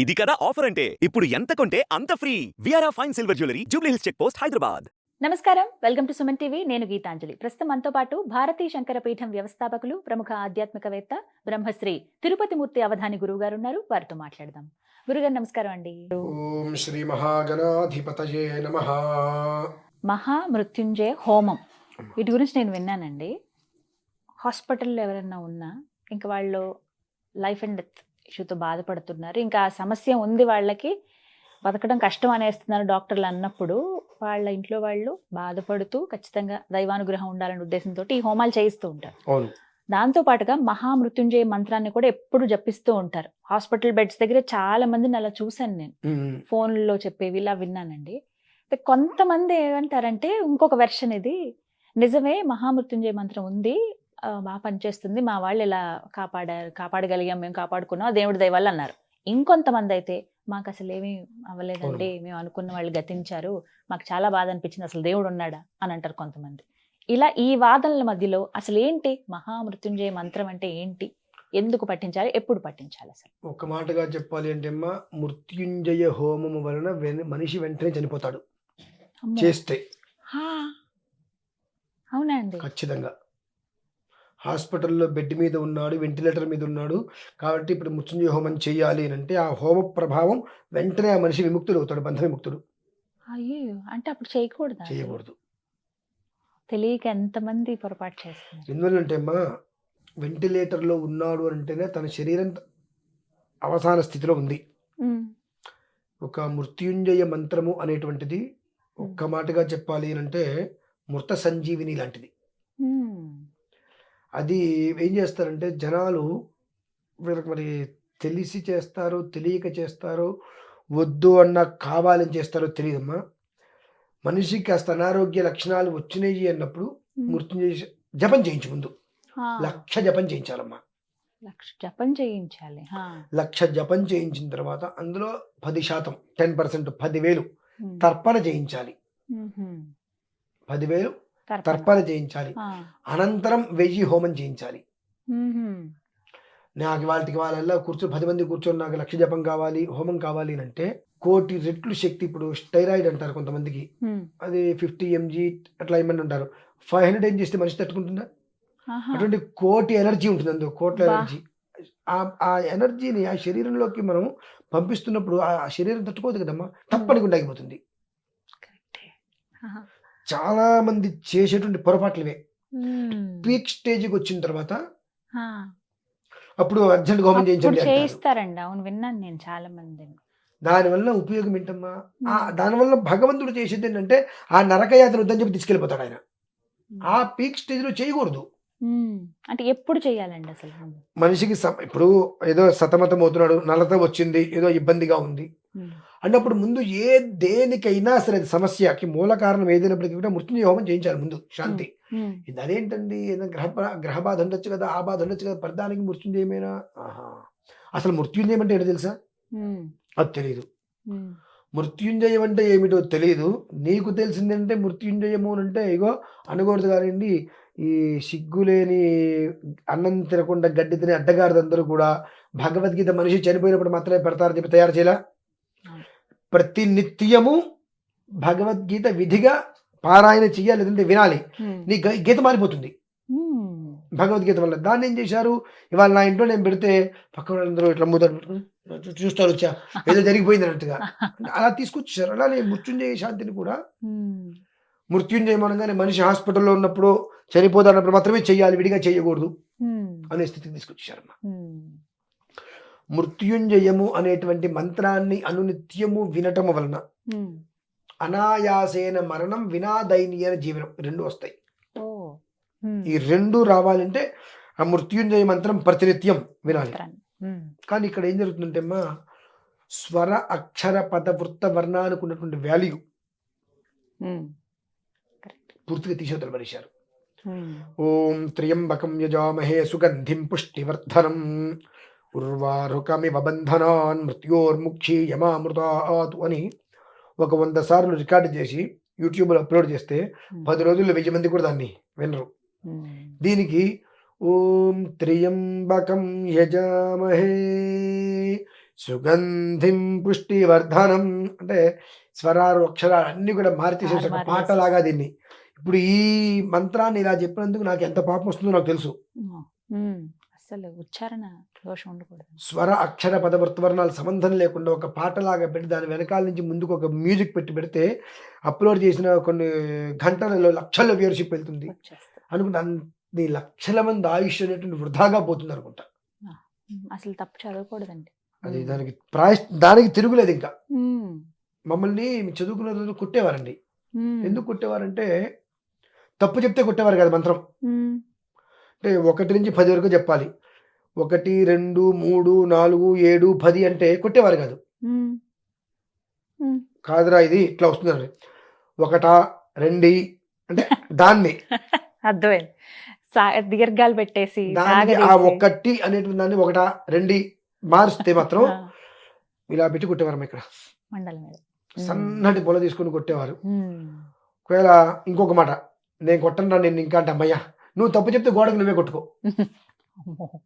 ఇది కదా ఆఫర్ అంటే? ఇప్పుడు ఎంత కొంటే అంత free. విఆర్ఆ fine silver jewellery Jubilee Hills check post Hyderabad నమస్కారం వెల్కమ్ టు సుమన్ టీవీ నేను గీతాంజలి. ప్రస్తుతం మనతో పాటు భారతీ శంకర పీఠం వ్యవస్థాపకులు ప్రముఖ ఆధ్యాత్మికవేత్త బ్రహ్మశ్రీ తిరుపతి మూర్తి అవధాని గురువు గారు ఉన్నారు వారితో మాట్లాడదాం. గురుగారు నమస్కారం అండి. ఓం శ్రీ మహాగణాధిపతయే నమ. మహా మృత్యుంజయ హోమం. వీటి గురించి నేను విన్నానండి. హాస్పిటల్లో ఎవరైనా ఉన్నా ఇంకా వాళ్ళు లైఫ్ అండ్ డెత్ ఇష్యూతో బాధపడుతున్నారు. ఇంకా ఆ సమస్య ఉంది వాళ్ళకి. బతకడం కష్టం అనేస్తున్నారు డాక్టర్లు అన్నప్పుడు వాళ్ళ ఇంట్లో వాళ్ళు బాధపడుతూ ఖచ్చితంగా దైవానుగ్రహం ఉండాలనే ఉద్దేశంతో ఈ హోమాలు చేయిస్తూ ఉంటారు. దాంతో పాటుగా మహామృత్యుంజయ మంత్రాన్ని కూడా ఎప్పుడు జపిస్తూ ఉంటారు. హాస్పిటల్ బెడ్స్ దగ్గర చాలా మందిని అలా చూశాను నేను. ఫోన్లో చెప్పేవి ఇలా విన్నానండి. కొంతమంది ఏమంటారంటే ఇంకొక వెర్షన్ ఇది. నిజమే మహామృత్యుంజయ మంత్రం ఉంది. బాగా పనిచేస్తుంది మా వాళ్ళు ఇలా కాపాడారు కాపాడగలిగాం మేము కాపాడుకున్నాం దేవుడి దయ వల్ల అన్నారు. ఇంకొంతమంది అయితే మాకు అసలు ఏమీ అవ్వలేదండి. మేము అనుకున్న వాళ్ళు గతించారు. మాకు చాలా బాధ అనిపించింది. అసలు దేవుడు ఉన్నాడా? అని అంటారు కొంతమంది. ఇలా ఈ వాదనల మధ్యలో అసలు ఏంటి? మహామృత్యుంజయ మంత్రం అంటే ఏంటి? ఎందుకు పట్టించాలి ఎప్పుడు పట్టించాలి అసలు? ఒక మాటగా చెప్పాలి అంటే అమ్మా మృత్యుంజయ హోమము వలన మనిషి వెంటనే చనిపోతాడు. చేస్తే. హా. అవునా అండి? ఖచ్చితంగా. హాస్పిటల్లో బెడ్ మీద ఉన్నాడు వెంటిలేటర్ మీద ఉన్నాడు. కాబట్టి ఇప్పుడు మృత్యుంజయ హోమం చేయాలి అని అంటే ఆ హోమ ప్రభావం వెంటనే ఆ మనిషి విముక్తుడు అవుతాడు బంధ విముక్తుడు. అయ్యో అంటే అప్పుడు చేయకూడదు చేయకూడదు. తెలియక ఎంతమంది పొరపాటు చేస్తున్నారు? ఎందువల్లంటే అమ్మా వెంటిలేటర్లో ఉన్నాడు అంటేనే తన శరీరం అవసాన స్థితిలో ఉంది. ఒక మృత్యుంజయ మంత్రము అనేటువంటిది ఒక్క మాటగా చెప్పాలి అని అంటే మృత సంజీవిని లాంటిది. అది ఏం చేస్తారంటే జనాలు వీళ్ళకి మరి తెలిసి చేస్తారో తెలియక చేస్తారో వద్దు అన్న కావాలని చేస్తారో తెలియదమ్మా మనిషికి కాస్త అనారోగ్య లక్షణాలు వచ్చినాయి అన్నప్పుడు. మృత్యుంజయ జపం చేయించు ముందు లక్ష జపం చేయించాలమ్మా లక్ష జపం చేయించాలి. లక్ష జపం చేయించిన తర్వాత అందులో పది శాతం టెన్ పర్సెంట్ పదివేలు తర్పణ చేయించాలి. పదివేలు తర్పణ. చేయించాలి. అనంతరం వెయ్యి హోమం చేయించాలి. నాకు వాళ్ళకి వాళ్ళల్లో కూర్చొని పది మంది కూర్చొని నాకు లక్ష జపం కావాలి హోమం కావాలి అని అంటే కోటి రెట్లు శక్తి ఇప్పుడు స్టైరాయిడ్ అంటారు కొంతమందికి. అది ఫిఫ్టీ ఎంజీ అట్లా ఇమ్మని ఉంటారు ఫైవ్ హండ్రెడ్ ఏం చేస్తే మనిషి తట్టుకుంటుందా. అటువంటి కోటి ఎనర్జీ ఉంటుంది అందులో కోట్ల. ఎనర్జీ. ఆ ఎనర్జీని ఆ శరీరంలోకి మనం పంపిస్తున్నప్పుడు ఆ శరీరం తట్టుకోదు కదమ్మా. తప్పనికుండా ఆగిపోతుంది కరెక్టే. ఆహా. చాలా మంది చేసేటువంటి పొరపాట్లవే ఉమ్. పీక్ స్టేజ్కి వచ్చిన తర్వాత. అప్పుడు అర్జెంట్ అప్పుడు చేయించండి. చేయిస్తారండి అవును విన్నాను నేను చాలా మందిని దానివల్ల ఉపయోగం ఏంటమ్మా ఆ దానివల్ల భగవంతుడు చేసేది ఏంటంటే ఆ నరకయాత్ర వద్దని చెప్పి తీసుకెళ్ళిపోతాడు ఆయన ఆ పీక్ స్టేజ్లో చేయకూడదు ఉమ్, అంటే ఎప్పుడు చేయాలండి అసలు మనిషికి ఇప్పుడు ఏదో సతమతం అవుతున్నాడు నలత వచ్చింది ఏదో ఇబ్బందిగా ఉంది అన్నప్పుడు ముందు ఏ దేనికైనా సరే అది సమస్యకి మూల కారణం ఏదైనప్పటికీ కూడా మృత్యుంజయ హోమం చేయించాలి ముందు శాంతి. ఇది అదేంటండి? ఏదో గ్రహ గ్రహ బాధ ఉండొచ్చు కదా ఆ బాధ ఉండొచ్చు కదా ప్రధానికి మృత్యుంజయమేనా? ఆహా. అసలు మృత్యుంజయం అంటే ఏంటో తెలుసా? అది తెలియదు. మృత్యుంజయం అంటే ఏమిటో తెలియదు నీకు తెలిసిందంటే మృత్యుంజయము అని అంటే ఇగో అనకూడదు కానివ్వండి ఈ సిగ్గులేని అన్నం తినకుండా గడ్డి తినే అడ్డగారిదందరూ కూడా భగవద్గీత మనిషి చనిపోయినప్పుడు మాత్రమే పెడతారని చెప్పి తయారు చేయాల? ప్రతి నిత్యము భగవద్గీత విధిగా పారాయణ చెయ్యాలి లేదంటే వినాలి. నీ గీత మారిపోతుంది. భగవద్గీత వల్ల దాన్ని ఏం చేశారు? ఇవాళ నా ఇంట్లో నేను పెడితే పక్క వాళ్ళందరూ ఇట్లా మూత చూస్తారు వచ్చా ఏదో జరిగిపోయింది అన్నట్టుగా. అలా తీసుకొచ్చారు అలానే మృత్యుంజయ శాంతిని కూడా మృత్యుంజయం అనగానే మనిషి హాస్పిటల్లో ఉన్నప్పుడు చనిపోతానప్పుడు మాత్రమే చేయాలి విడిగా చేయకూడదు అనే స్థితికి తీసుకొచ్చారన్న ఉమ్. మృత్యుంజయము అనేటువంటి మంత్రాన్ని అనునిత్యము వినటం వలన ఉమ్. అనాయాసేన మరణం వినా దైనీయన జీవనం రెండు వస్తాయి ఉమ్. ఈ రెండు రావాలంటే ఆ మృత్యుంజయ మంత్రం ప్రతినిత్యం వినాలి. ఉమ్, కానీ ఇక్కడ ఏం జరుగుతుందంటే అమ్మా స్వర అక్షర పద వృత్త వర్ణానికి ఉన్నటువంటి వాల్యూ. పూర్తిగా తీసేతలు పడేశారు. ఓం త్ర్యంబకం యజామహే సుగంధిం పుష్టివర్ధనం ఉర్వారుకమివ బంధనాన్ మృత్యోర్ముక్షి యమామృతాతు అని ఒక వంద సార్లు రికార్డు చేసి యూట్యూబ్లో అప్లోడ్ చేస్తే పది రోజుల్లో వెయ్యి మంది కూడా దాన్ని వినరు. దీనికి ఓం త్రియంబకం యజామహే సుగంధిం పుష్టివర్ధనం అంటే స్వరాలు అక్షరాలు అన్ని కూడా మార్చేసేసి ఒక. పాటలాగా దీన్ని ఇప్పుడు ఈ మంత్రాన్ని ఇలా చెప్పినందుకు నాకు ఎంత పాపం వస్తుందో నాకు తెలుసు. అసలు ఉచ్చారణ దోషం ఉండకూడదు స్వర అక్షర పదవర్తవర్ణాలు సంబంధం లేకుండా ఒక పాటలాగా పెట్టి దాని వెనకాల నుంచి ముందుకు ఒక మ్యూజిక్ పెట్టి పెడితే అప్లోడ్ చేసిన కొన్ని గంటలలో లక్షల వ్యూవర్షిప్ వెళ్తుంది అనుకుంటే అన్ని లక్షల మంది ఆయుష్ అనేటువంటి వృధాగా పోతుంది అనుకుంటా. అసలు తప్పు చదవకూడదండి అది. దానికి ప్రాయశ్ దానికి తిరుగులేదు ఇంకా. మమ్మల్ని చదువుకున్న రోజు కొట్టేవారండి. ఎందుకు కొట్టేవారంటే తప్పు చెప్తే కొట్టేవారు కదా మంత్రం. అంటే ఒకటి నుంచి పది వరకు చెప్పాలి. ఒకటి రెండు మూడు నాలుగు ఏడు పది అంటే కొట్టేవారు కాదు. కాదురా ఇది ఇట్లా వస్తుందండి. ఒకటా రెండి అంటే దాన్ని. అర్థమైంది. దీర్ఘాలు పెట్టేసి ఆ. ఒక్కటి అనేటువంటి దాన్ని ఒకటా రెండి మారుస్తే మాత్రం ఇలా పెట్టి కొట్టేవారు ఇక్కడ. సన్నటి పొల తీసుకొని కొట్టేవారు. ఒకవేళ ఇంకొక మాట నేను కొట్టను నేను ఇంకా అంటే అమ్మయ్యా. నువ్వు తప్పు చెప్తే గోడకు నువ్వే కొట్టుకో.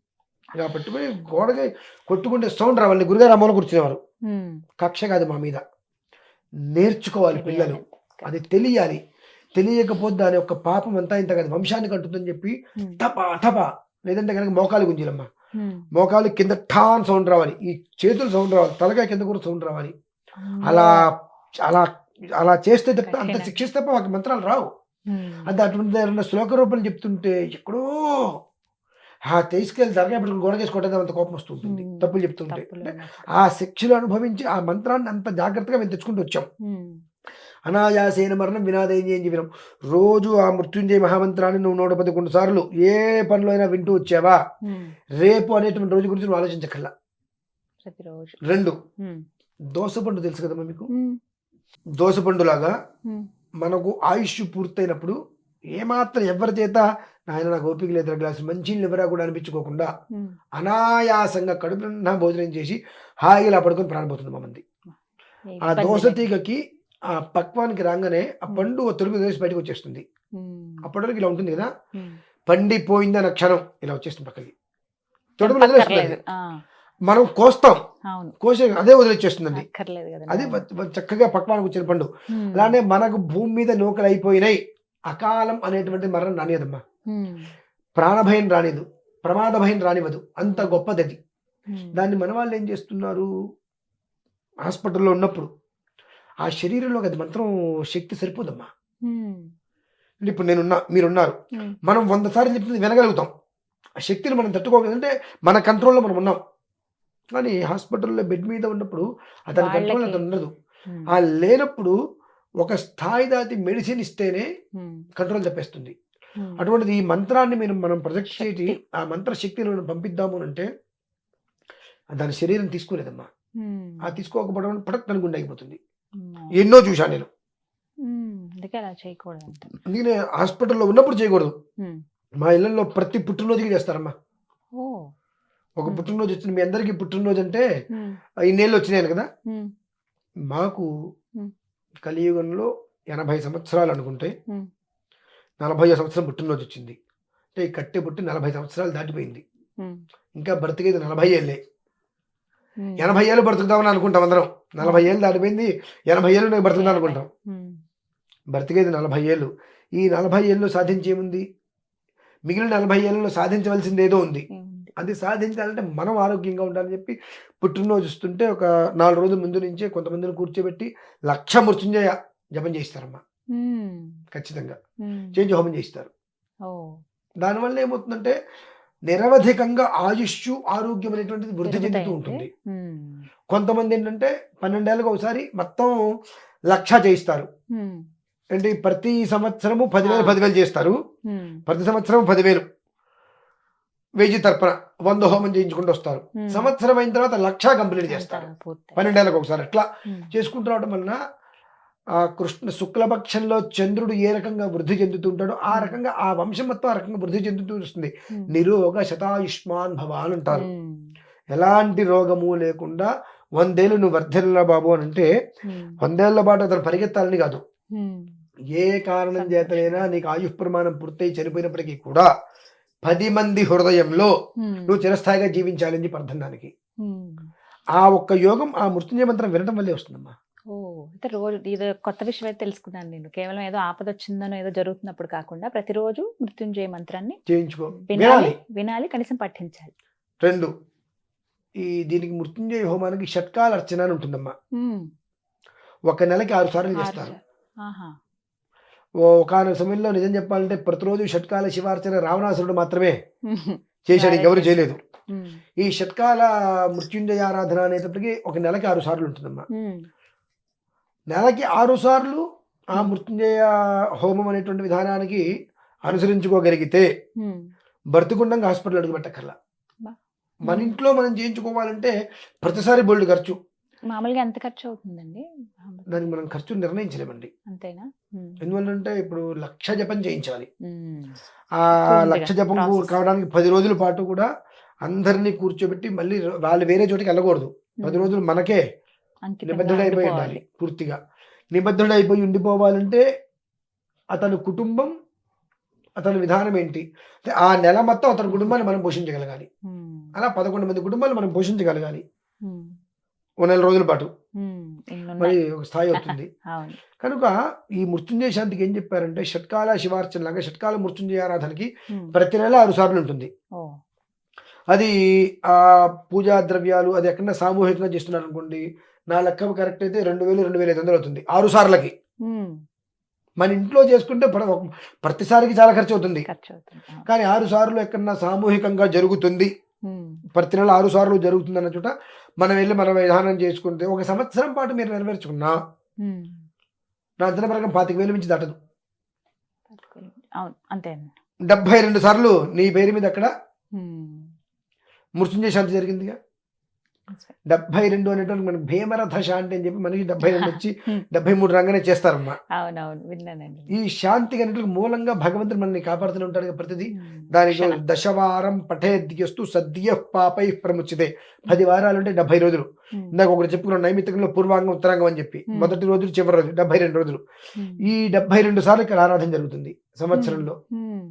ఇలా పెట్టుకుని గోడకి కొట్టుకుంటే సౌండ్ రావాలి. గురుగారు అమ్మలో కూర్చునేవారు. కక్ష కాదు మా మీద. నేర్చుకోవాలి పిల్లలు. అది తెలియాలి. తెలియకపోతే దాని యొక్క పాపం అంతా ఇంత కాదు. వంశానికి అంటుందని చెప్పి. టపా టపా. లేదంటే కనుక మోకాలు గుంజీలమ్మ. మోకాలు కింద ఠాన్ సౌండ్ రావాలి. ఈ చేతులు సౌండ్ రావాలి. తలకాయ కింద కూడా సౌండ్ రావాలి. అలా అలా అలా చేస్తే తప్ప అంత. శిక్షిస్తే మంత్రాలు రావు. అది అటువంటి ఏదైనా శ్లోక రూపం చెప్తుంటే ఎక్కడో ఆ తీసుకెళ్ళి తలకాయ పెట్టుకుని గోడకేసి కొట్టేదాం అంత కోపం వస్తుంటుంది. తప్పులు చెప్తుంటే. ఆ శిక్షలు అనుభవించి ఆ మంత్రాన్ని అంత జాగ్రత్తగా మేము తెచ్చుకుంటూ వచ్చాం. అనాయాసేన మరణం వినాదయం అని చెప్పినాం రోజు ఆ మృత్యుంజయ మహామంత్రాన్ని నువ్వు నూట పదకొండు సార్లు ఏ పనిలో అయినా వింటూ వచ్చావా. రేపు అనేటువంటి రోజు గురించి నువ్వు ఆలోచించకల్లా ప్రతిరోజు రెండు. దోసపండు తెలుసు కదమ్మా మీకు ఉమ్. మనకు ఆయుష్ పూర్తయినప్పుడు ఏమాత్రం ఎవరి చేత నాయన నాకు ఓపిక లేదు గ్లాసు మంచి ఎవరా కూడా అనిపించుకోకుండా. అనాయాసంగా కడుపు నిండా భోజనం చేసి హాయిగా పడుకొని ప్రాణపోతుంది మా మంది ఆ లేదు. తీగకి ఆ పక్వానికి రాగానే ఆ పండు తొలుగు వేసి బయటకు వచ్చేస్తుంది ఉమ్. అప్పటి వరకు ఇలా ఉంటుంది కదా ఉమ్. పండిపోయిందన్న క్షణం ఇలా వచ్చేస్తుంది పక్కకి. ఆ, మనం కోస్తాం. కోసే అదే వదిలేచేస్తుందండి అది చక్కగా పక్వానికి వచ్చిన పండు. అలానే మనకు భూమి మీద నూకలు అయిపోయినాయి. అకాలం అనేటువంటి మరణం రానియదమ్మా. ప్రాణభయం రానిదు. ప్రమాద భయం రానివ్వదు. అంత గొప్పది అది. దాన్ని మన వాళ్ళు ఏం చేస్తున్నారు? హాస్పిటల్లో ఉన్నప్పుడు. ఆ శరీరంలో అది మంత్రం శక్తి సరిపోదమ్మా. ఇప్పుడు నేనున్నా మీరున్నారు. మనం వంద సార్లు చెప్పింది వినగలుగుతాం. ఆ శక్తిని మనం తట్టుకోగలంటే మన కంట్రోల్లో మనం ఉన్నాం. కానీ హాస్పిటల్లో బెడ్ మీద ఉన్నప్పుడు అతని కంట్రోల్ అతను ఉండదు. ఆ లేనప్పుడు ఒక స్థాయి దాటి మెడిసిన్ ఇస్తేనే. కంట్రోల్ తప్పేస్తుంది. అటువంటిది ఈ మంత్రాన్ని మీరు మనం ప్రొజెక్ట్ చేసి. ఆ మంత్ర శక్తిని మనం పంపిద్దాము అని అంటే దాని శరీరం తీసుకోలేదమ్మా. ఆ తీసుకోకపోవడం పడక్ కనుగుండా అయిపోతుంది ఉమ్. ఎన్నో చూశాను నేను. అందుకే హాస్పిటల్లో ఉన్నప్పుడు చేయకూడదు. మా ఇళ్ళలో ప్రతి పుట్టినరోజుకి చేస్తారమ్మా ఒక. పుట్టినరోజు వచ్చింది మీ అందరికీ పుట్టినరోజు అంటే. ఇన్నేళ్ళు వచ్చినాయి కదా. మాకు. కలియుగంలో ఎనభై సంవత్సరాలు అనుకుంటే. నలభై సంవత్సరం పుట్టినరోజు వచ్చింది అంటే ఈ కట్టె పుట్టి నలభై సంవత్సరాలు దాటిపోయింది. ఇంకా బ్రతికేది నలభై ఏళ్ళే. ఎనభై ఏళ్ళు బ్రతుకుదామని అనుకుంటాం అందరం నలభై ఏళ్ళు దాటిపోయింది ఎనభై ఏళ్ళు నేను బ్రతుకుదాం అనుకుంటాం. బ్రతికేది నలభై ఏళ్ళు ఈ నలభై ఏళ్ళు సాధించేముంది మిగిలిన నలభై ఏళ్ళలో సాధించవలసింది ఏదో ఉంది? అది సాధించాలంటే మనం ఆరోగ్యంగా ఉండాలని చెప్పి పుట్టినరోజు వస్తుంటే ఒక నాలుగు రోజుల ముందు నుంచే కొంతమందిని కూర్చోబెట్టి లక్ష మృత్యుంజయ జపం చేయిస్తారమ్మా. ఖచ్చితంగా. చేంజ్ హోమం చేయిస్తారు దానివల్ల ఏమవుతుందంటే నిరవధికంగా ఆయుష్ ఆరోగ్యం అనేటువంటిది వృద్ధి చెందుతూ? ఉంటుంది. కొంతమంది ఏంటంటే పన్నెండేళ్ళకి ఒకసారి మొత్తం లక్ష చేయిస్తారు. అంటే ప్రతి సంవత్సరము పదివేలు. పదివేలు చేస్తారు. ప్రతి సంవత్సరం పదివేలు వెయ్యి తరపున వంద హోమం చేయించుకుంటూ వస్తారు. సంవత్సరం అయిన తర్వాత లక్ష కంప్లీట్ చేస్తారు. పన్నెండేళ్ళకి ఒకసారి అట్లా. చేసుకుంటూ రావడం వలన ఆ కృష్ణ శుక్లపక్షంలో చంద్రుడు ఏ రకంగా వృద్ధి చెందుతుంటాడో ఆ రకంగా ఆ వంశం మొత్తం ఆ రకంగా వృద్ధి చెందుతూ వస్తుంది. నిరోగ శతాయుష్మాన్ భవ అని అంటారు. ఎలాంటి రోగము లేకుండా వందేళ్ళు నువ్వు వర్ధెల్లా బాబు అని అంటే. వందేళ్ళ పాటు అతను పరిగెత్తాలని కాదు. ఏ కారణం చేతనైనా నీకు ఆయుష్ ప్రమాణం పూర్తయి చనిపోయినప్పటికీ కూడా పది మంది హృదయంలో. నువ్వు చిరస్థాయిగా జీవించాలని చెప్పి అర్థం దానికి. ఆ ఒక్క యోగం ఆ మృత్యుంజయ మంత్రం వినడం వల్లే వస్తుందమ్మా. ఓ అయితే రోజు ఇది కొత్త విషయం అయితే తెలుసుకున్నాను నేను. కేవలం ఏదో ఆపద వచ్చిందనో ఏదో జరుగుతున్నప్పుడు కాకుండా ప్రతిరోజు మృత్యుంజయ మంత్రాన్ని చేయించుకో. వినాలి వినాలి. కనీసం పఠించాలి. రెండు ఈ దీనికి మృత్యుంజయ హోమానికి షట్కాల అర్చన అని ఉంటుందమ్మా. ఒక నెలకి ఆరు సార్లు చేస్తారు. ఒకనొక సమయంలో నిజం చెప్పాలంటే ప్రతిరోజు షట్కాల శివార్చన రావణాసురుడు మాత్రమే చేశాడు ఇంకెవరు చేయలేదు. ఈ షట్కాల మృత్యుంజయ ఆరాధన అనేటప్పటికి ఒక నెలకి ఆరు సార్లు ఉంటుందమ్మా. నెలకి ఆరు సార్లు ఆ మృత్యుంజయ హోమం అనేటువంటి విధానానికి అనుసరించుకోగలిగితే. బ్రతికుండంగా హాస్పిటల్ అడుగు పెట్టక్కర్లా బా. మన ఇంట్లో మనం చేయించుకోవాలంటే ప్రతిసారి బోల్డ్ ఖర్చు. మామూలుగా ఎంత ఖర్చు అవుతుందండి దానికి మనం ఖర్చు నిర్ణయించలేమండి. అంతేనా? ఎందువల్లంటే ఇప్పుడు లక్ష జపం చేయించాలి. ఆ లక్ష జపం. కావడానికి పది రోజుల పాటు కూడా అందరినీ కూర్చోబెట్టి మళ్ళీ వాళ్ళు వేరే చోటికి వెళ్ళకూడదు. పది. రోజులు మనకే నిబద్ధుడైపోయి. ఉండాలి పూర్తిగా. నిబద్ధుడైపోయి ఉండిపోవాలంటే అతని కుటుంబం అతని విధానం ఏంటి? అంటే ఆ నెల మొత్తం అతని కుటుంబాన్ని మనం పోషించగలగాలి. అలా పదకొండు మంది కుటుంబాలు మనం పోషించగలగాలి. ఓ నెల రోజుల పాటు. మరి. ఒక స్థాయి అవుతుంది. కనుక ఈ మృత్యుంజయ శాంతికి ఏం చెప్పారంటే షట్కాల శివార్చన లాగా షట్కాల మృత్యుంజయ ఆరాధనకి ప్రతి నెల ఆరు సార్లు ఉంటుంది అది ఆ పూజా ద్రవ్యాలు అది ఎక్కడన్నా సామూహికంగా చేస్తున్నారు అనుకోండి నా లెక్క కరెక్ట్ అయితే రెండు వేలు రెండు వేల ఐదు వందలు అవుతుంది ఆరు సార్లకి. మన ఇంట్లో చేసుకుంటే ప్రతిసారికి చాలా ఖర్చు అవుతుంది. కానీ ఆరు సార్లు ఎక్కడన్నా సామూహికంగా జరుగుతుంది. ప్రతి నెల ఆరు సార్లు జరుగుతుంది అన్న చోట మనం వెళ్ళి మన విధానం చేసుకుంటే ఒక సంవత్సరం పాటు మీరు నెరవేర్చుకున్నా. నా అంచనా ప్రకారం పాతిక వేలు మించి దాటదు. అవును అంతే డెబ్బై రెండు సార్లు నీ పేరు మీద అక్కడ మృత్యుంజయ శాంతి జరిగిందిగా. డెబ్బై రెండు అనేటువంటి మనకి భీమరథ శాంతి అని చెప్పి మనకి డెబ్బై రెండు వచ్చి Hmm. డెబ్బై మూడు రంగానే చేస్తారమ్మా. అవునవును విన్నానండి. ఈ శాంతికి అనేటువంటి మూలంగా భగవంతుడు మనల్ని కాపాడుతూనే ఉంటాడు ప్రతిదీ. ఉమ్, దానికి. దశవారం పఠేద్యస్తు సద్య పాపై ప్రముచితే పది వారాలు అంటే డెబ్బై రోజులు. ఉమ్, ఇందాక ఒకటి చెప్పుకున్నాం నైమిత్తికంలో పూర్వాంగం ఉత్తరాంగం అని చెప్పి. Hmm. మొదటి రోజు చివరి రోజు డెబ్బై రెండు రోజులు. ఈ డెబ్బై రెండు సార్లు ఇక్కడ ఆరాధన జరుగుతుంది సంవత్సరంలో.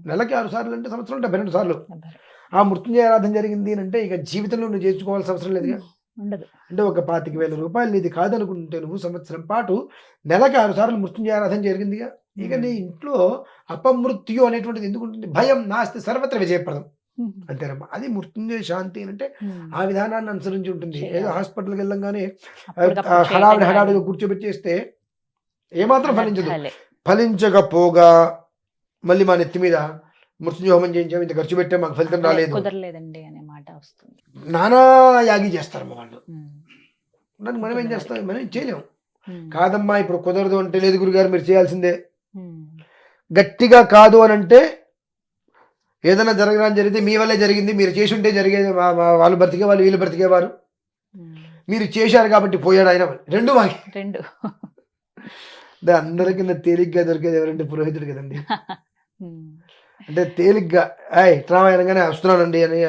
నెలకి ఆరు సార్లు అంటే సంవత్సరంలో డెబ్బై రెండు సార్లు. ఆ మృత్యుంజయ ఆరాధన జరిగింది అంటే ఇక జీవితంలో నువ్వు చేర్చుకోవాల్సిన అవసరం లేదుగా. ఉండదు. అంటే ఒక పాతిక వేల రూపాయలు నీది కాదనుకుంటే నువ్వు సంవత్సరం పాటు నెలకి ఆరు సార్లు మృత్యుంజయ ఆరాధన జరిగిందిగా. ఇక నీ ఇంట్లో అపమృత్యు అనేటువంటిది ఎందుకు ఉంటుంది? భయం నాస్తి సర్వత్ర విజయప్రదం. అంతేనమ్మా. అది మృత్యుంజయ శాంతి అని అంటే. ఆ విధానాన్ని అనుసరించి ఉంటుంది. ఏదో హాస్పిటల్కి వెళ్ళంగానే హడావిడి హడావిడిగా కూర్చోబెట్టేస్తే ఏమాత్రం ఫలించదు. ఫలించకపోగా మళ్ళీ మా నెత్తి మీద మృత్యుంజయ హోమం చేయించాం ఇంత ఖర్చు పెట్టే మాకు ఫలితం రాలేదు. కుదరలేదండి అనే మాట వస్తుంది. నానా యాగి చేస్తారమ్మా వాళ్ళు. దానికి మనం ఏం చేస్తాం? మనం చేయలేము కాదమ్మా ఇప్పుడు కుదరదు అంటే లేదు గురుగారు మీరు చేయాల్సిందే. గట్టిగా కాదు అని అంటే ఏదైనా జరగడానికి జరిగితే మీ వల్లే జరిగింది మీరు చేసి ఉంటే జరిగేది వాళ్ళు బ్రతికే వాళ్ళు వీళ్ళు బ్రతికేవారు. మీరు చేశారు కాబట్టి పోయాడు ఆయన. రెండు మాకి. రెండు. దా అందరికన్నా తేలిగ్గా దొరికేది ఎవరంటే పురోహితుడు కదండి. అంటే తేలిగ్గా అయ్ ట్రామాయణంగానే వస్తున్నానండి అని.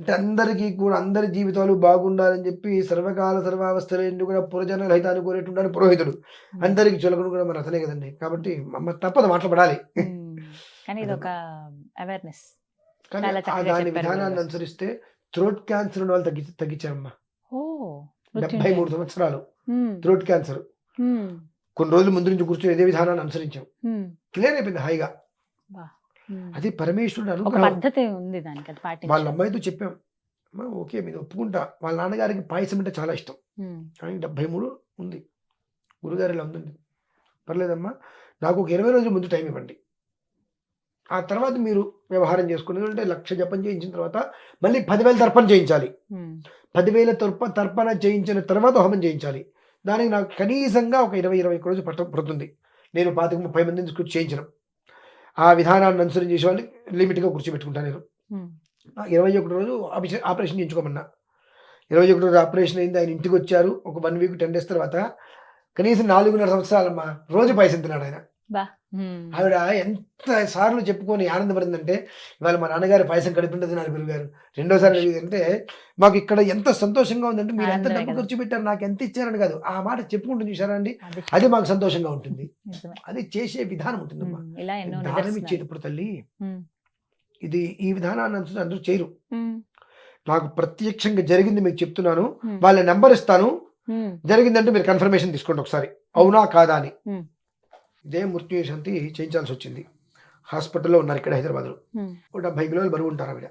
అంటే అందరికీ కూడా అందరి జీవితాలు బాగుండాలని చెప్పి సర్వకాల సర్వావస్థలు ఎందుకు కూడా పురజన రహితాన్ని కోరేటుండాలి పురోహితుడు అందరికి చులకడు కూడా మన అతనే కదండి. కాబట్టి అమ్మ తప్పదు మాట్లాడాలి. కానీ ఇది ఒక అవేర్నెస్ దాని విధానాన్ని. అనుసరిస్తే థ్రోట్ క్యాన్సర్ ఉన్న వాళ్ళు తగ్గి తగ్గించారమ్మా. డెబ్బై మూడు సంవత్సరాలు థ్రోట్ క్యాన్సర్. కొన్ని రోజులు ముందు నుంచి కూర్చొని ఇదే విధానాన్ని అనుసరించాం. క్లియర్ అయిపోయింది హాయిగా. అది పరమేశ్వరుడు అనుగ్రహం వాళ్ళ అమ్మాయితో చెప్పాం. అమ్మా, ఓకే మీరు ఒప్పుకుంటా. వాళ్ళ నాన్నగారికి పాయసం అంటే చాలా ఇష్టం. కానీ డెబ్బై మూడు ఉంది. గురుగారు ఇలా ఉందండి పర్లేదమ్మా నాకు ఒక ఇరవై రోజుల ముందు టైం ఇవ్వండి. ఆ తర్వాత మీరు వ్యవహారం చేసుకుని అంటే లక్ష జపం చేయించిన తర్వాత మళ్ళీ పదివేల తర్పణ చేయించాలి. పదివేల తర్ప తర్పణ చేయించిన తర్వాత హోమం చేయించాలి. దానికి నాకు కనీసంగా ఒక ఇరవై ఇరవై ఒక్క రోజు పట్ట పడుతుంది. నేను పాతిక ముప్పై మందిని తీసుకొచ్చి చేయించడం ఆ విధానాన్ని అనుసరించి చేసే వాళ్ళని లిమిట్గా కూర్చోబెట్టుకుంటాను నేను ఇరవై ఒకటి రోజు ఆపరేషన్ ఆపరేషన్ చేయించుకోమన్నా. ఇరవై ఒకటి రోజు ఆపరేషన్ అయింది ఆయన ఇంటికి వచ్చారు ఒక వన్ వీక్ టెన్ డేస్ తర్వాత కనీసం నాలుగున్నర సంవత్సరాలమ్మా రోజు పైసలు తిన్నాడు ఆయన. ఆవిడ ఎంత సార్లు చెప్పుకొని ఆనందపడిందంటే ఇవాళ మా నాన్నగారి పాయసం కడుపుంటుంది నా గురుగారు. రెండోసారి అడిగిందంటే మాకు ఇక్కడ ఎంత సంతోషంగా ఉందంటే మీరు ఎంత డబ్బు. ఖర్చు పెట్టారు నాకు ఎంత ఇచ్చారని కాదు. ఆ మాట చెప్పుకుంటుంది చూసారా అండి? అది మాకు సంతోషంగా ఉంటుంది. అది చేసే విధానం ఉంటుందమ్మా. దానం. ఇచ్చేటప్పుడు తల్లి ఇది ఈ విధానాన్ని అందరూ చేయరు. నాకు ప్రత్యక్షంగా జరిగింది మీకు చెప్తున్నాను. వాళ్ళ నెంబర్ ఇస్తాను. జరిగిందంటే మీరు కన్ఫర్మేషన్ తీసుకోండి ఒకసారి. అవునా కాదా అని. ఇదే మృత్యు శాంతి చేయించాల్సి వచ్చింది. హాస్పిటల్లో ఉన్నారు ఇక్కడ హైదరాబాద్లో. ఒక డెబ్బై కిలోలు బరువు ఉంటారు ఆవిడ.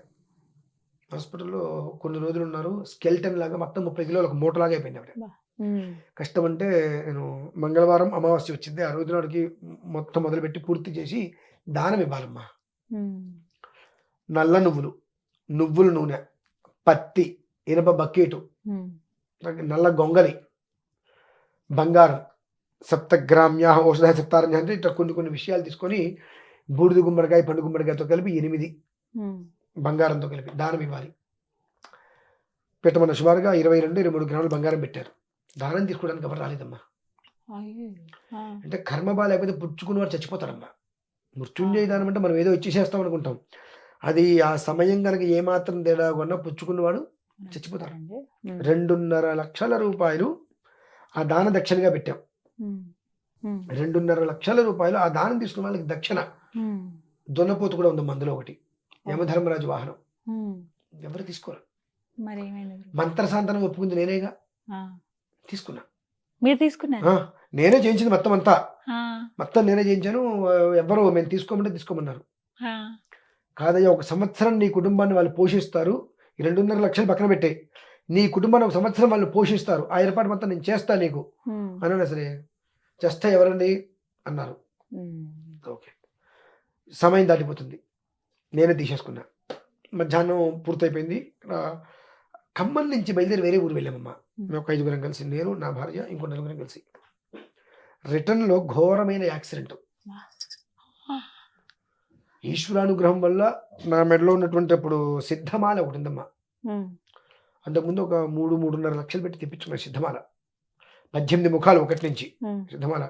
హాస్పిటల్లో కొన్ని రోజులు ఉన్నారు. స్కెల్టన్ లాగా మొత్తం ముప్పై కిలోలు ఒక మూటలాగా అయిపోయింది ఆవిడ. కష్టం అంటే నేను మంగళవారం అమావాస్య వచ్చింది. ఆ రోజు నాడికి మొత్తం మొదలుపెట్టి పూర్తి చేసి దానం ఇవ్వాలమ్మా. నల్ల నువ్వులు నువ్వుల నూనె పత్తి ఇనప బకెటు నల్ల గొంగలి బంగారం సప్తగ్రామ్య ఔషధ సప్తారణ్య అంటే ఇట్లా కొన్ని కొన్ని విషయాలు తీసుకొని బూడిద గుమ్మడికాయ పండు గుమ్మడికాయతో కలిపి ఎనిమిది బంగారంతో కలిపి దానం ఇవ్వాలి. పెట్టమన్న సుమారుగా ఇరవై రెండు ఇరవై మూడు గ్రాములు బంగారం పెట్టారు. దానం తీసుకోవడానికి ఎవరు రాలేదమ్మా. అంటే కర్మ బాగా లేకపోతే పుచ్చుకున్న వాడు చచ్చిపోతారమ్మా మృత్యుంజయ దానం అంటే మనం ఏదో ఇచ్చేసేస్తాం అనుకుంటాం. అది ఆ సమయం కనుక ఏమాత్రం తేడా కొన్నా పుచ్చుకున్నవాడు చచ్చిపోతారు. రెండున్నర లక్షల రూపాయలు ఆ దాన దక్షిణగా పెట్టాం. రెండున్నర లక్షల రూపాయలు ఆ దానం తీసుకున్న వాళ్ళకి దక్షిణ. దొన్నపోతు కూడా ఉంది మందులో ఒకటి. యమధర్మరాజు వాహనం. ఎవరు తీసుకోరు. ఏమైంది మంత్రశాంతనం ఒప్పుకుంది నేనేగా తీసుకున్నా. మీరు తీసుకున్నారు? ఆ, నేనే చేయించింది మొత్తం అంతా. మొత్తం నేనే చేయించాను. ఆ, ఎవ్వరు మేము తీసుకోమంటే తీసుకోమన్నారు. కాదయ్యా ఒక సంవత్సరం నీ కుటుంబాన్ని వాళ్ళు పోషిస్తారు. ఈ రెండున్నర లక్షలు పక్కన పెట్టే నీ కుటుంబాన్ని ఒక సంవత్సరం వాళ్ళు పోషిస్తారు. ఆ ఏర్పాటు మొత్తం నేను చేస్తా నీకు. ఉమ్, అన్నాడు సరే చేస్తా ఎవరండి? అన్నారు. ఓకే. సమయం దాటిపోతుంది. నేనే తీసేసుకున్నా. మధ్యాహ్నం పూర్తయిపోయింది. ఇక్కడ ఖమ్మం నుంచి బయలుదేరి వేరే ఊరు వెళ్ళామమ్మా. మేము ఒక ఐదుగురం కలిసి నేను నా భార్య ఇంకో నలుగురం కలిసి. రిటర్న్లో ఘోరమైన యాక్సిడెంట్. ఈశ్వరానుగ్రహం వల్ల నా మెడలో ఉన్నటువంటి అప్పుడు సిద్ధమాల ఒకటి ఉందమ్మా. అంతకుముందు ఒక మూడు మూడున్నర లక్షలు పెట్టి తెప్పించుకున్న సిద్ధమాల. పద్దెనిమిది ముఖాలు ఒకటి నుంచి సిద్ధమాల.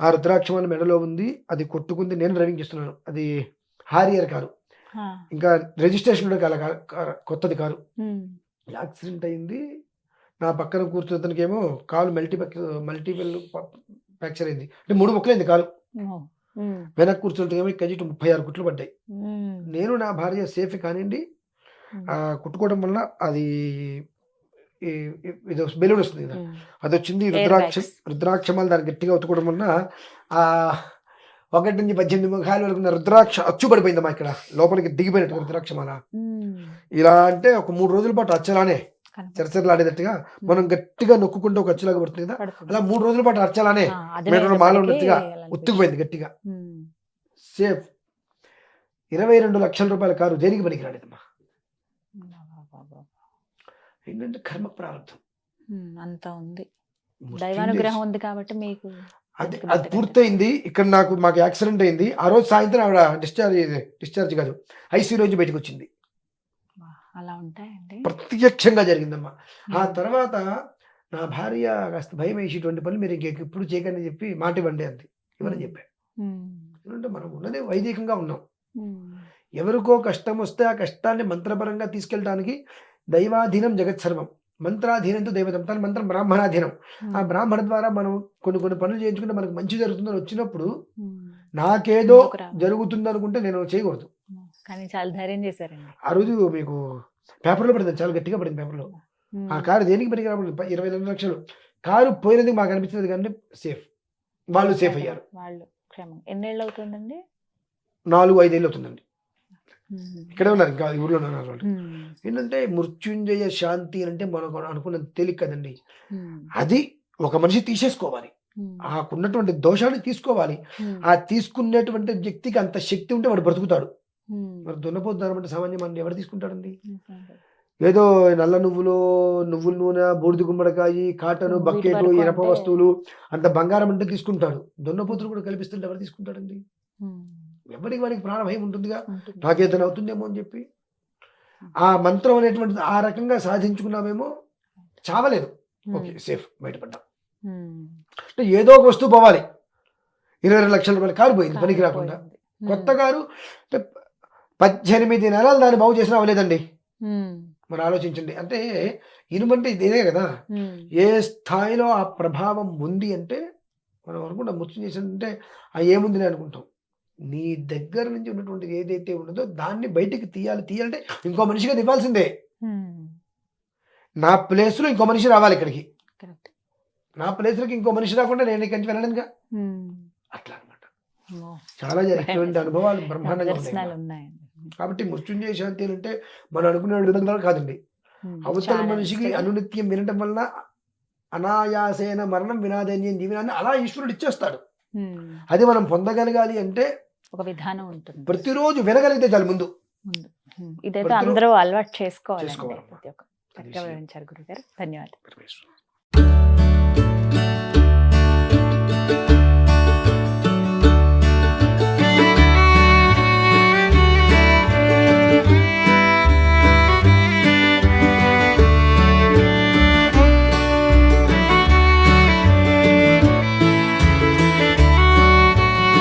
ఆ రుద్రాక్షమాల మెడలో ఉంది అది కొట్టుకుంది నేను డ్రైవింగ్ చేస్తున్నాను. అది హారియర్ కారు. ఇంకా రిజిస్ట్రేషన్ కూడా కాల కొత్తది కారు. యాక్సిడెంట్ అయింది. నా పక్కన కూర్చున్న అతనికేమో కాలు మల్టీ మల్టీపుల్ ఫ్రాక్చర్ అయింది. అంటే మూడు ముక్కలైంది కాలు. వెనక్కి కూర్చున్నకేమో ఇక్కడ నుంచి ముప్పై ఆరు కుట్లు పడ్డాయి. నేను నా భార్య సేఫ్ కానివ్వండి కుట్టుకోవడం వల్ల అది ఇది బెలూన్ వస్తుంది కదా. అది వచ్చింది రుద్రాక్ష. రుద్రాక్షమాలు దాన్ని గట్టిగా ఒత్తుకోవడం వలన ఆ ఒకటి నుంచి పద్దెనిమిది ముఖాలు వరకు రుద్రాక్ష అచ్చు పడిపోయిందమ్మా ఇక్కడ. లోపలికి దిగిపోయినట్టు రుద్రాక్షమాల. ఇలా అంటే ఒక మూడు రోజుల పాటు అచ్చలానే కనపడుతుంది. చరచరలాడేటట్టుగా మనం గట్టిగా నొక్కుంటే ఒక అచ్చులాగా పడుతుంది కదా. అలా మూడు రోజుల పాటు అర్చాలనే మెడలో మాల ఉన్నట్టుగా ఉత్తుకుపోయింది గట్టిగా. సేఫ్. ఇరవై రెండు లక్షల రూపాయల కారు దేనికి పనికి రాలేదమ్మా బాబా. ఏంటంటే కర్మ ప్రారంభం. అంత ఉంది. దైవానుగ్రహం ఉంది కాబట్టి మీకు అది అది పూర్తయింది. ఇక్కడ నాకు మాకు యాక్సిడెంట్ అయింది. ఆ రోజు సాయంత్రం ఆవిడ డిశ్చార్జ్ డిశ్చార్జ్ కాదు ఐసీయూ నుంచి బయటకు వచ్చింది. అలా ఉంటాయండి. ప్రత్యక్షంగా జరిగిందమ్మా. ఆ తర్వాత నా భార్య కాస్త భయం వేసేటువంటి పనులు మీరు ఇంకెప్పుడు చేయకని చెప్పి మాట ఇవ్వండి అంది. ఇవ్వని చెప్పాను ఉమ్, ఎందుకంటే మనం ఉన్నదే వైదికంగా ఉన్నాం. ఎవరికో కష్టం వస్తే ఆ కష్టాన్ని మంత్రపరంగా తీసుకెళ్ళడానికి దైవాధీనం జగత్ సర్వం. మంత్రాధీనంతో దైవతం తన మంత్రం బ్రాహ్మణాధీనం. ఉమ్, ఆ బ్రాహ్మణ ద్వారా మనం కొన్ని కొన్ని పనులు చేయించుకుంటే మనకు మంచి జరుగుతుందని వచ్చినప్పుడు ఉమ్, నాకేదో. జరుగుతుంది అనుకుంటే నేను చేయకూడదు. ఉమ్, కానీ చాలా ధైర్యం చేశారండి. ఆ రోజు మీకు పేపర్లో పడింది చాలా గట్టిగా పడింది పేపర్లో. ఆ కారు దేనికి పనికి రాబడింది ఇరవై రెండు లక్షలు. కారు పోయినది మాకు అనిపించింది కానీ సేఫ్. వాళ్ళు సేఫ్ అయ్యారు. వాళ్ళు ఎన్నేళ్ళు అవుతుందండి? నాలుగు ఐదేళ్ళు అవుతుందండి. ఇక్కడే ఉన్నారు ఇంకా ఊర్లో ఉన్నారు వాళ్ళు ఉమ్, ఏంటంటే మృత్యుంజయ శాంతి అంటే మనకు అనుకున్నది తేలిక కదండి. ఉమ్, అది ఒక మనిషి తీసేసుకోవాలి. ఆకున్నటువంటి దోషాన్ని తీసుకోవాలి. ఆ తీసుకునేటువంటి వ్యక్తికి అంత శక్తి ఉంటే వాడు బ్రతుకుతాడు. మరి దున్నపోతున్నారు అంటే సామాన్య మనం ఎవరు తీసుకుంటాడండి ఏదో నల్ల నువ్వులు నువ్వుల నూనె బూడిద గుమ్మడికాయ కాటను బకెట్ ఇనప అంటే- వస్తువులు అంత బంగారం అంటే తీసుకుంటాడు. దున్నపోతులు కూడా కల్పిస్తుంటే ఎవరు తీసుకుంటాడండి ఎవరికి వాడికి ప్రాణ భయం ఉంటుందిగా. ఉంటుంది. నాకేదైనా అవుతుందేమో అని చెప్పి. ఆ మంత్రం అనేటువంటిది ఆ రకంగా సాధించుకున్నామేమో. చావలేదు. ఉమ్, ఓకే సేఫ్ బయటపడ్డాం. ఉమ్, అంటే ఏదో ఒక వస్తువు పోవాలి. ఇరవై రెండు లక్షల రూపాయల కారు పోయింది పనికి రాకుండా. కొత్త కారు అంటే పద్దెనిమిది నెలలు దాన్ని బాగు చేసినా అవ్వలేదండి. మరి ఆలోచించండి. అంటే ఇనుమంటే ఇదే కదా. ఏ స్థాయిలో ఆ ప్రభావం ఉంది అంటే మనం అనుకుంటాం మృత్యు చేసిందంటే ఆ ఏముంది అనుకుంటాం. నీ దగ్గర నుంచి ఉన్నటువంటి ఏదైతే ఉన్నదో దాన్ని బయటికి తీయాలి. తీయాలంటే ఇంకో మనిషిగా ఉమ్, నా ప్లేస్లో ఇంకో మనిషి రావాలి ఇక్కడికి. నా ప్లేస్లోకి ఇంకో మనిషి రాకుండా నేను ఇక్కడి నుంచి వెళ్ళనుగా అట్లా అనమాట చాలా జరిగినటువంటి అనుభవాలు బ్రహ్మాండంగా ఉన్నాయి కాబట్టి మృత్యుంజయ శాంతి అంటే మనం అనుకునే విధంగా కాదండి. అవతల మనిషికి. అనునిత్యం వినటం వలన అనాయాసేన మరణం వినాదన్యం దీవెనాన్ని అలా ఈశ్వరుడు ఇచ్చేస్తాడు. అది మనం పొందగలగాలి అంటే ఒక విధానం ఉంటుంది ప్రతిరోజు వినగలిగితే చాలు ముందు ఇదైతే అందరూ అలవాటు చేసుకోవాలండి చేసుకోవాలమ్మా. ప్రతి ఒక్క చక్కగా. వివరించారు గురుగారు ధన్యవాదాలు.